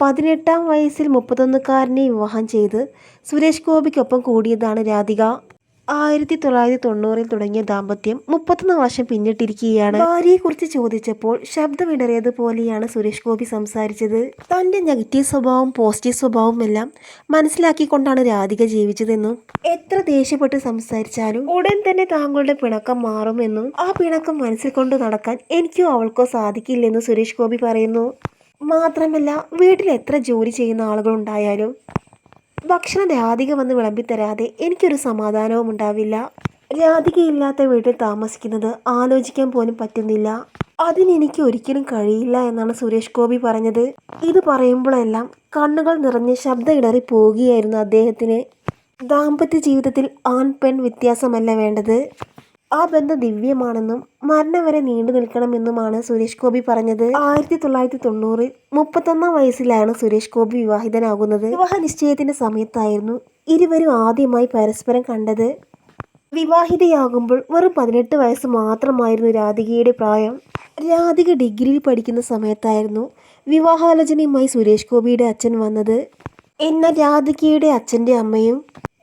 പതിനെട്ടാം വയസ്സിൽ മുപ്പത്തൊന്നുകാരനെ വിവാഹം ചെയ്ത് സുരേഷ് ഗോപിക്കൊപ്പം കൂടിയതാണ് രാധിക. ആയിരത്തി തൊള്ളായിരത്തി തൊണ്ണൂറിൽ തുടങ്ങിയ ദാമ്പത്യം മുപ്പത്തൊന്ന് വർഷം പിന്നിട്ടിരിക്കുകയാണ്. ഭാര്യയെക്കുറിച്ച് ചോദിച്ചപ്പോൾ ശബ്ദമിടറിയതുപോലെയാണ് സുരേഷ് ഗോപി സംസാരിച്ചത്. തന്റെ നെഗറ്റീവ് സ്വഭാവം പോസിറ്റീവ് സ്വഭാവവും എല്ലാം മനസ്സിലാക്കിക്കൊണ്ടാണ് രാധിക ജീവിച്ചതെന്നും എത്ര ദേഷ്യപ്പെട്ട് സംസാരിച്ചാലും ഉടൻ തന്നെ താങ്കളുടെ പിണക്കം മാറുമെന്നും ആ പിണക്കം മനസ്സിൽ കൊണ്ട് നടക്കാൻ എനിക്കോ അവൾക്കോ സാധിക്കില്ലെന്നും സുരേഷ് ഗോപി പറയുന്നു. മാത്രമല്ല വീട്ടിൽ എത്ര ജോലി ചെയ്യുന്ന ആളുകളുണ്ടായാലും ഭക്ഷണം രാധിക വന്ന് വിളമ്പിത്തരാതെ എനിക്കൊരു സമാധാനവും ഉണ്ടാവില്ല. രാധികയില്ലാത്ത വീട്ടിൽ താമസിക്കുന്നത് ആലോചിക്കാൻ പോലും പറ്റുന്നില്ല. അതിനെനിക്ക് ഒരിക്കലും കഴിയില്ല എന്നാണ് സുരേഷ് ഗോപി പറഞ്ഞത്. ഇത് പറയുമ്പോഴെല്ലാം കണ്ണുകൾ നിറഞ്ഞ് ശബ്ദം ഇടറി പോവുകയായിരുന്നു അദ്ദേഹത്തിന്. ദാമ്പത്യ ജീവിതത്തിൽ ആൺ പെൺ വ്യത്യാസമല്ല വേണ്ടത്. ആ ബന്ധം ദിവ്യമാണെന്നും മരണം വരെ നീണ്ടു നിൽക്കണമെന്നുമാണ് സുരേഷ് ഗോപി പറഞ്ഞത്. ആയിരത്തി തൊള്ളായിരത്തി തൊണ്ണൂറിൽ മുപ്പത്തൊന്നാം വയസ്സിലാണ് സുരേഷ് ഗോപി വിവാഹിതനാകുന്നത്. വിവാഹ നിശ്ചയത്തിന്റെ സമയത്തായിരുന്നു ഇരുവരും ആദ്യമായി പരസ്പരം കണ്ടത്. വിവാഹിതയാകുമ്പോൾ വെറും പതിനെട്ട് വയസ്സ് മാത്രമായിരുന്നു രാധികയുടെ പ്രായം. രാധിക ഡിഗ്രിയിൽ പഠിക്കുന്ന സമയത്തായിരുന്നു വിവാഹാലോചനയുമായി സുരേഷ് ഗോപിയുടെ അച്ഛൻ വന്നത്. എന്നാൽ രാധികയുടെ അച്ഛന്റെ അമ്മയും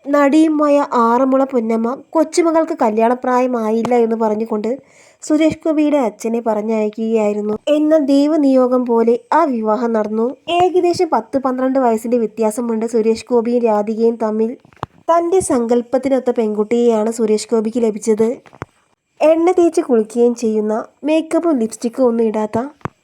നടിയുമായ ആറന്മുള പൊന്നമ്മ കൊച്ചുമകൾക്ക് കല്യാണപ്രായമായില്ല എന്ന് പറഞ്ഞുകൊണ്ട് സുരേഷ് ഗോപിയുടെ അച്ഛനെ പറഞ്ഞയക്കുകയായിരുന്നു. എന്ന ദൈവനിയോഗം പോലെ ആ വിവാഹം നടന്നു. ഏകദേശം പത്ത് പന്ത്രണ്ട് വയസ്സിന്റെ വ്യത്യാസമുണ്ട് സുരേഷ് ഗോപിയും രാധികയും തമ്മിൽ. തന്റെ സങ്കല്പത്തിനൊത്ത പെൺകുട്ടിയെയാണ് സുരേഷ് ഗോപിക്ക് ലഭിച്ചത്. എണ്ണ തേച്ച് കുളിക്കുകയും ചെയ്യുന്ന മേക്കപ്പും ലിപ്സ്റ്റിക്കും ഒന്നും ഇടാത്ത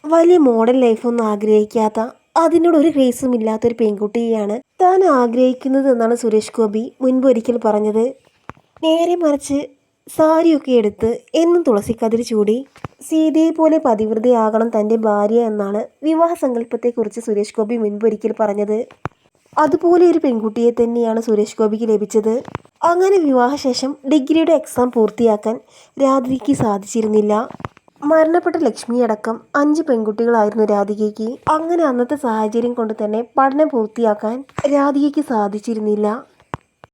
വലിയ മോഡൽ ലൈഫൊന്നും ആഗ്രഹിക്കാത്ത അതിനോട് ഒരു ക്രേസും ഇല്ലാത്തൊരു പെൺകുട്ടിയെയാണ് താൻ ആഗ്രഹിക്കുന്നത് എന്നാണ് സുരേഷ് ഗോപി മുൻപ് ഒരിക്കൽ പറഞ്ഞത്. നേരെ മറിച്ച് സാരിയൊക്കെ എടുത്ത് എന്നും തുളസിക്കതിരി ചൂടി. സീതയെ പോലെ പതിവൃതിയാകണം തന്റെ ഭാര്യ എന്നാണ് വിവാഹ സങ്കല്പത്തെക്കുറിച്ച് സുരേഷ് ഗോപി മുൻപ് ഒരിക്കൽ പറഞ്ഞത്. അതുപോലെ ഒരു പെൺകുട്ടിയെ തന്നെയാണ് സുരേഷ് ഗോപിക്ക് ലഭിച്ചത്. അങ്ങനെ വിവാഹശേഷം ഡിഗ്രിയുടെ എക്സാം പൂർത്തിയാക്കാൻ രാത്രിക്ക് സാധിച്ചിരുന്നില്ല. മരണപ്പെട്ട ലക്ഷ്മി അടക്കം അഞ്ച് പെൺകുട്ടികളായിരുന്നു രാധികയ്ക്ക്. അങ്ങനെ അന്നത്തെ സാഹചര്യം കൊണ്ട് തന്നെ പഠനം പൂർത്തിയാക്കാൻ രാധികയ്ക്ക് സാധിച്ചിരുന്നില്ല.